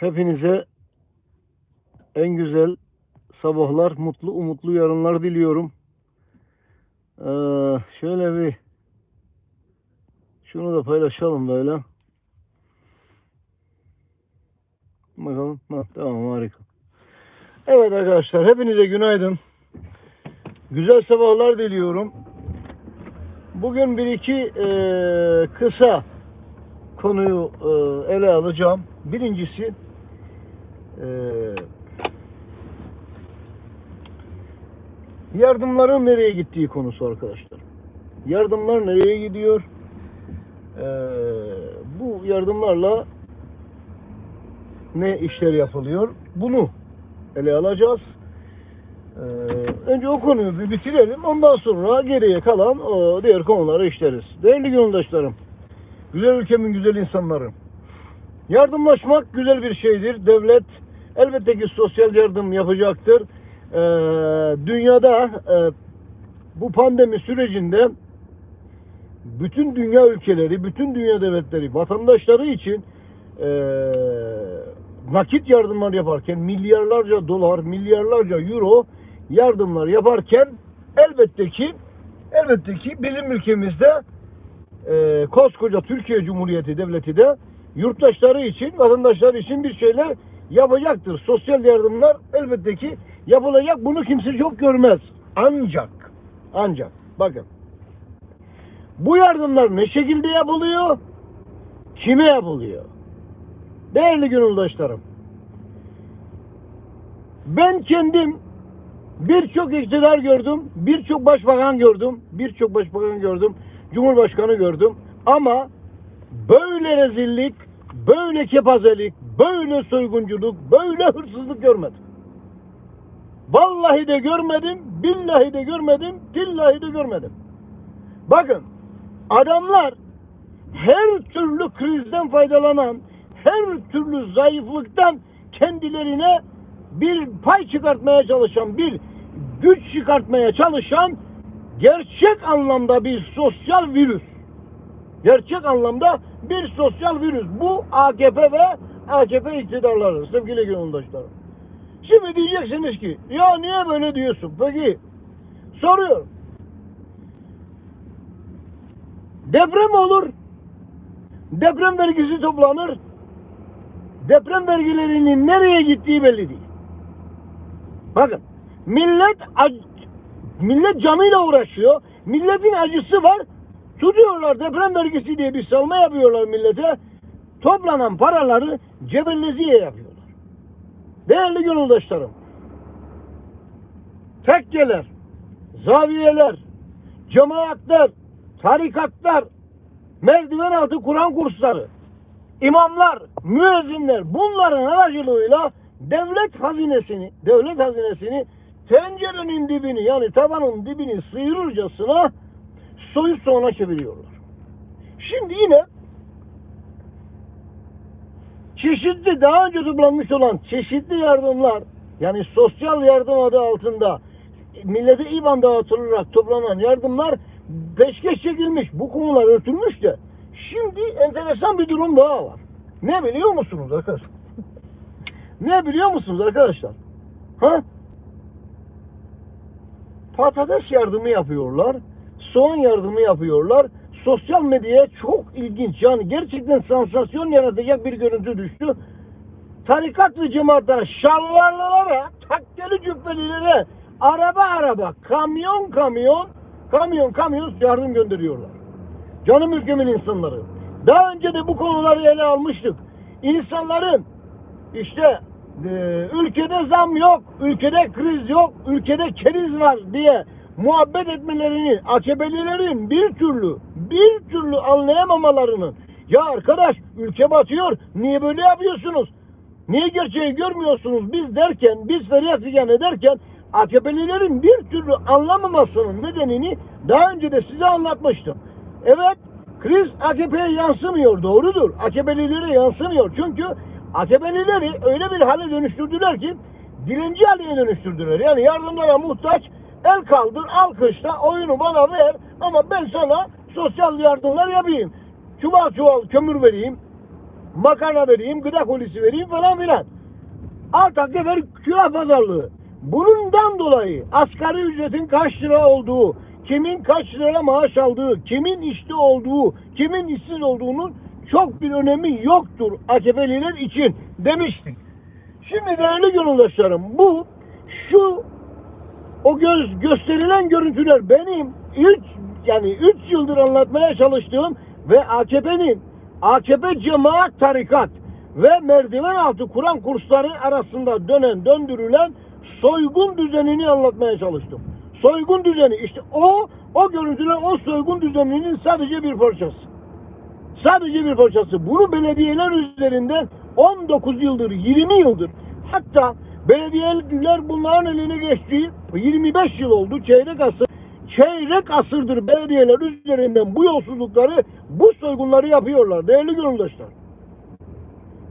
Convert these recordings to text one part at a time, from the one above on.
Hepinize en güzel sabahlar, mutlu umutlu yarınlar diliyorum. Ee, şöyle bir şunu da paylaşalım böyle. Bakalım. Ha, tamam harika. Evet arkadaşlar hepinize günaydın. Güzel sabahlar diliyorum. Bugün bir iki eee, kısa konuyu eee, ele alacağım. Birincisi yardımların nereye gittiği konusu arkadaşlar. Yardımlar nereye gidiyor? Eee, bu yardımlarla ne işler yapılıyor? Bunu ele alacağız. Ee, önce o konuyu bir bitirelim. Ondan sonra geriye kalan o diğer konuları işleriz. Değerli gönüldaşlarım, güzel ülkemin güzel insanları. Yardımlaşmak güzel bir şeydir. Devlet elbette ki sosyal yardım yapacaktır. Ee, dünyada e, bu pandemi sürecinde bütün dünya ülkeleri, bütün dünya devletleri vatandaşları için eee, nakit yardımlar yaparken milyarlarca dolar, milyarlarca euro yardımlar yaparken elbette ki elbette ki bizim ülkemizde eee, koskoca Türkiye Cumhuriyeti Devleti de yurttaşları için, vatandaşları için bir şeyler yapacaktır. Sosyal yardımlar elbette ki yapılacak. Bunu kimse çok görmez. Ancak ancak bakın bu yardımlar ne şekilde yapılıyor? Kime yapılıyor? Değerli gönüldaşlarım. Ben kendim birçok iktidar gördüm, birçok başbakan gördüm, birçok başbakan gördüm, cumhurbaşkanı gördüm. Ama böyle rezillik, böyle kepazelik, böyle soygunculuk, böyle hırsızlık görmedim. Vallahi de görmedim, billahi de görmedim, tillahi de görmedim. Bakın adamlar her türlü krizden faydalanan, her türlü zayıflıktan kendilerine bir pay çıkartmaya çalışan, bir güç çıkartmaya çalışan gerçek anlamda bir sosyal virüs. Gerçek anlamda bir sosyal virüs. Bu AKP ve AKP iktidarları sevgili gönüldaşlarım. Şimdi diyeceksiniz ki ya niye böyle diyorsun? Peki soruyorum. Deprem olur. Deprem vergisi toplanır. Deprem vergilerinin nereye gittiği belli değil. Bakın millet millet canıyla uğraşıyor. Milletin acısı var. Tutuyorlar deprem vergisi diye bir salma yapıyorlar millete. Toplanan paraları cebelleziye yapıyorlar. Değerli gönüldaşlarım. Tekkeler, zaviyeler, cemaatler, tarikatlar, merdiven altı Kur'an kursları, imamlar, müezzinler bunların aracılığıyla devlet hazinesini, devlet hazinesini tencerenin dibini yani tabanın dibini sıyırırcasına soyup soğana çeviriyorlar. Şimdi yine çeşitli daha önce toplanmış olan çeşitli yardımlar yani sosyal yardım adı altında millete İBAN dağıtılarak toplanan yardımlar peşkeş çekilmiş. Bu konular örtülmüş de şimdi enteresan bir durum daha var. Ne biliyor musunuz arkadaşlar? ne biliyor musunuz arkadaşlar? Ha? Patates yardımı yapıyorlar. Soğan yardımı yapıyorlar. Sosyal medyaya çok ilginç yani gerçekten sansasyon yaratacak bir görüntü düştü. Tarikat ve cemaatlere, şalvarlılara, takkeli cübbelilere, araba araba, kamyon kamyon, kamyon kamyon yardım gönderiyorlar. Canım ülkemin insanları. Daha önce de bu konuları ele almıştık. İnsanların işte e, ülkede zam yok, ülkede kriz yok, ülkede keriz var diye muhabbet etmelerini AKP'lilerin bir türlü bir türlü anlayamamalarını ya arkadaş ülke batıyor niye böyle yapıyorsunuz? Niye gerçeği görmüyorsunuz biz derken biz feryat figan ederken AKP'lilerin bir türlü anlamamasının nedenini daha önce de size anlatmıştım. Evet kriz AKP'ye yansımıyor doğrudur. AKP'lilere yansımıyor. Çünkü AKP'lileri öyle bir hale dönüştürdüler ki dilenci haline dönüştürdüler. Yani yardımlara muhtaç el kaldır alkışla oyunu bana ver ama ben sana sosyal yardımlar yapayım. Çuval çuval kömür vereyim. makarna vereyim, gıda kolisi vereyim falan filan. Alt sefer külah pazarlığı. Bundan dolayı asgari ücretin kaç lira olduğu, kimin kaç lira maaş aldığı, kimin işte olduğu, kimin işsiz olduğunun çok bir önemi yoktur AKP'liler için demiştik. Şimdi değerli gönüldaşlarım bu şu o göz gösterilen görüntüler benim 3 yani 3 yıldır anlatmaya çalıştığım ve AKP'nin AKP cemaat tarikat ve merdiven altı Kur'an kursları arasında dönen döndürülen soygun düzenini anlatmaya çalıştım. Soygun düzeni işte o o görüntüler o soygun düzeninin sadece bir parçası. Sadece bir parçası. Bunu belediyeler üzerinden 19 yıldır, 20 yıldır hatta belediyeler bunların eline geçtiği 25 yıl oldu. Çeyrek asır çeyrek asırdır belediyeler üzerinden bu yolsuzlukları, bu soygunları yapıyorlar değerli gönüldaşlar.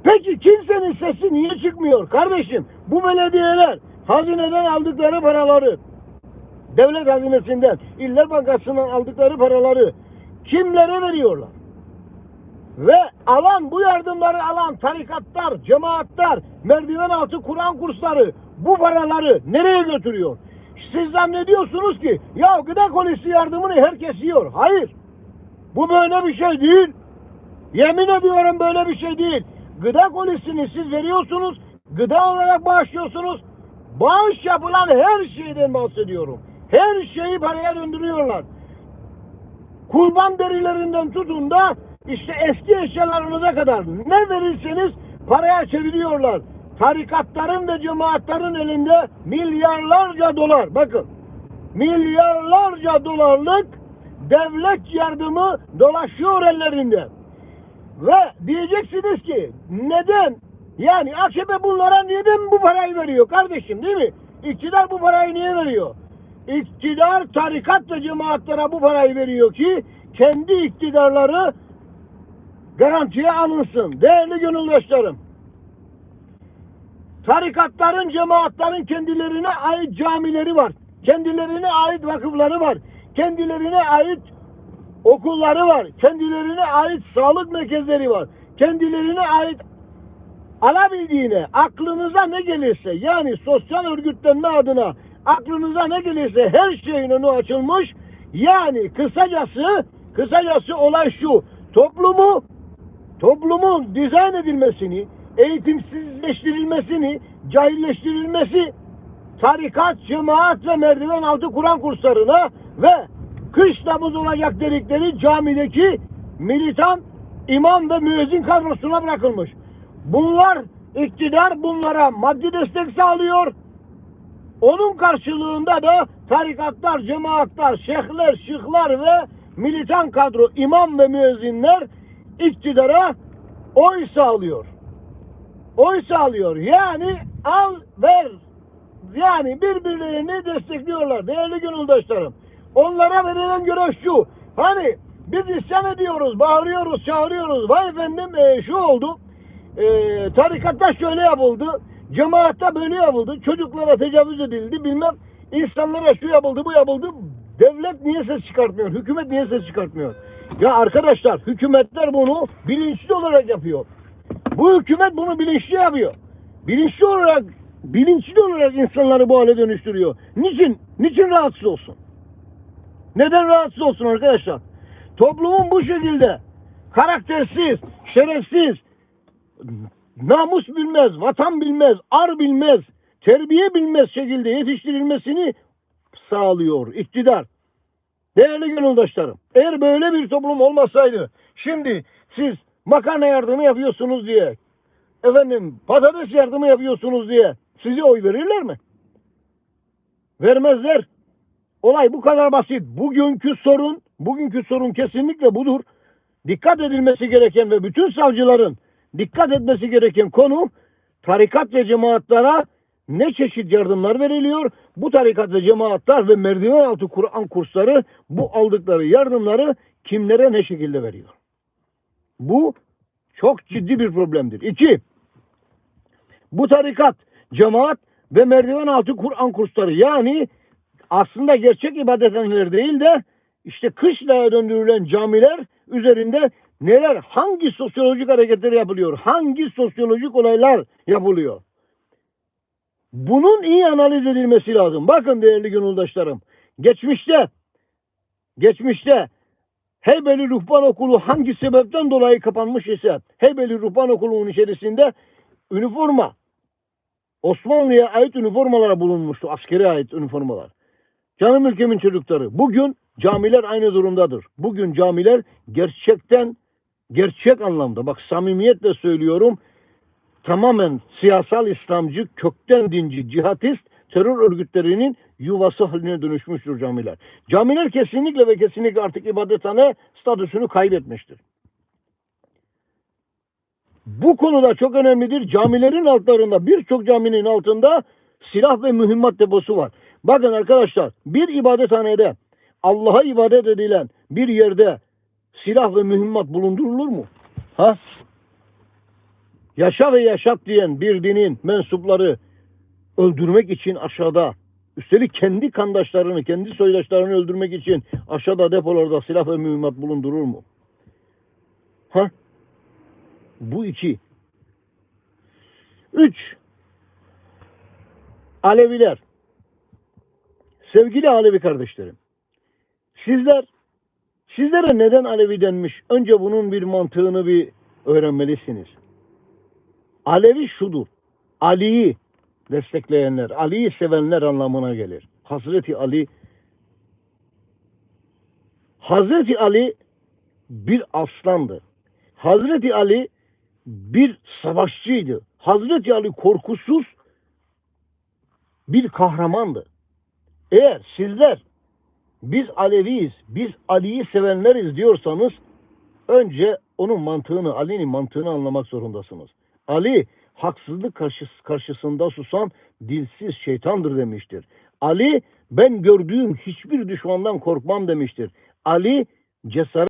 Peki kimsenin sesi niye çıkmıyor kardeşim? Bu belediyeler hazineden aldıkları paraları, devlet hazinesinden, İller Bankası'ndan aldıkları paraları kimlere veriyorlar? Ve alan bu yardımları alan tarikatlar, cemaatler, merdiven altı Kur'an kursları bu paraları nereye götürüyor? Siz zannediyorsunuz ki ya gıda kolisi yardımını herkes yiyor. Hayır. Bu böyle bir şey değil. Yemin ediyorum böyle bir şey değil. Gıda kolisini siz veriyorsunuz, gıda olarak bağışlıyorsunuz. Bağış yapılan her şeyden bahsediyorum. Her şeyi paraya döndürüyorlar. Kurban derilerinden tutun da işte eski eşyalarınıza kadar ne verirseniz paraya çeviriyorlar. Tarikatların ve cemaatlerin elinde milyarlarca dolar. Bakın milyarlarca dolarlık devlet yardımı dolaşıyor ellerinde. Ve diyeceksiniz ki neden? Yani AKP bunlara neden bu parayı veriyor kardeşim değil mi? İktidar bu parayı niye veriyor? İktidar tarikat ve cemaatlere bu parayı veriyor ki kendi iktidarları garantiye alınsın. Değerli gönüldaşlarım. Tarikatların, cemaatlerin kendilerine ait camileri var. Kendilerine ait vakıfları var. Kendilerine ait okulları var. Kendilerine ait sağlık merkezleri var. Kendilerine ait alabildiğine, aklınıza ne gelirse yani sosyal örgütlenme adına aklınıza ne gelirse her şeyin önü açılmış. Yani kısacası kısacası olay şu. Toplumu toplumun dizayn edilmesini, eğitimsizleştirilmesini, cahilleştirilmesi tarikat, cemaat ve merdiven altı Kur'an kurslarına ve kış namaz olacak dedikleri camideki militan imam ve müezzin kadrosuna bırakılmış. Bunlar iktidar bunlara maddi destek sağlıyor. Onun karşılığında da tarikatlar, cemaatler, şeyhler, şıklar ve militan kadro, imam ve müezzinler iktidara oy sağlıyor. Oy sağlıyor. Yani al ver. Yani birbirlerini destekliyorlar değerli gönüldaşlarım. Onlara verilen görev şu. Hani biz isyan ediyoruz, bağırıyoruz, çağırıyoruz. Vay efendim e, şu oldu. E, tarikatta şöyle yapıldı. Cemaatte böyle yapıldı. Çocuklara tecavüz edildi bilmem. insanlara şu yapıldı bu yapıldı. Devlet niye ses çıkartmıyor? Hükümet niye ses çıkartmıyor? Ya arkadaşlar hükümetler bunu bilinçli olarak yapıyor. Bu hükümet bunu bilinçli yapıyor. Bilinçli olarak bilinçli olarak insanları bu hale dönüştürüyor. Niçin? Niçin rahatsız olsun? Neden rahatsız olsun arkadaşlar? Toplumun bu şekilde karaktersiz, şerefsiz, namus bilmez, vatan bilmez, ar bilmez, terbiye bilmez şekilde yetiştirilmesini sağlıyor iktidar. Değerli gönüldaşlarım, eğer böyle bir toplum olmasaydı, şimdi siz makarna yardımı yapıyorsunuz diye, efendim patates yardımı yapıyorsunuz diye size oy verirler mi? Vermezler. Olay bu kadar basit. Bugünkü sorun, bugünkü sorun kesinlikle budur. Dikkat edilmesi gereken ve bütün savcıların dikkat etmesi gereken konu tarikat ve cemaatlara ne çeşit yardımlar veriliyor? Bu tarikat ve cemaatler ve merdiven altı Kur'an kursları bu aldıkları yardımları kimlere ne şekilde veriyor? Bu çok ciddi bir problemdir. İki, bu tarikat, cemaat ve merdiven altı Kur'an kursları yani aslında gerçek ibadethaneler değil de işte kışlaya döndürülen camiler üzerinde neler, hangi sosyolojik hareketler yapılıyor, hangi sosyolojik olaylar yapılıyor. Bunun iyi analiz edilmesi lazım. Bakın değerli gönüldaşlarım, geçmişte, geçmişte Heybeli Ruhban Okulu hangi sebepten dolayı kapanmış ise Heybeli Ruhban Okulu'nun içerisinde üniforma, Osmanlı'ya ait üniformalara bulunmuştu. Askere ait üniformalar. Canım ülkemin çocukları. Bugün camiler aynı durumdadır. Bugün camiler gerçekten gerçek anlamda bak samimiyetle söylüyorum tamamen siyasal İslamcı, kökten dinci, cihatist terör örgütlerinin yuvası haline dönüşmüştür camiler. Camiler kesinlikle ve kesinlikle artık ibadethane statüsünü kaybetmiştir. Bu konuda çok önemlidir. Camilerin altlarında birçok caminin altında silah ve mühimmat deposu var. Bakın arkadaşlar bir ibadethanede Allah'a ibadet edilen bir yerde silah ve mühimmat bulundurulur mu? Ha? Yaşa ve yaşat diyen bir dinin mensupları öldürmek için aşağıda üstelik kendi kandaşlarını, kendi soydaşlarını öldürmek için aşağıda depolarda silah ve mühimmat bulundurur mu? Ha? Bu iki. Üç. Aleviler. Sevgili Alevi kardeşlerim. Sizler sizlere neden Alevi denmiş? Önce bunun bir mantığını bir öğrenmelisiniz. Alevi şudur. Ali'yi destekleyenler, Ali'yi sevenler anlamına gelir. Hazreti Ali Hazreti Ali bir aslandı. Hazreti Ali bir savaşçıydı. Hazreti Ali korkusuz bir kahramandı. Eğer sizler biz Aleviyiz, biz Ali'yi sevenleriz diyorsanız önce onun mantığını, Ali'nin mantığını anlamak zorundasınız. Ali haksızlık karşıs- karşısında susan dilsiz şeytandır demiştir. Ali ben gördüğüm hiçbir düşmandan korkmam demiştir. Ali cesaret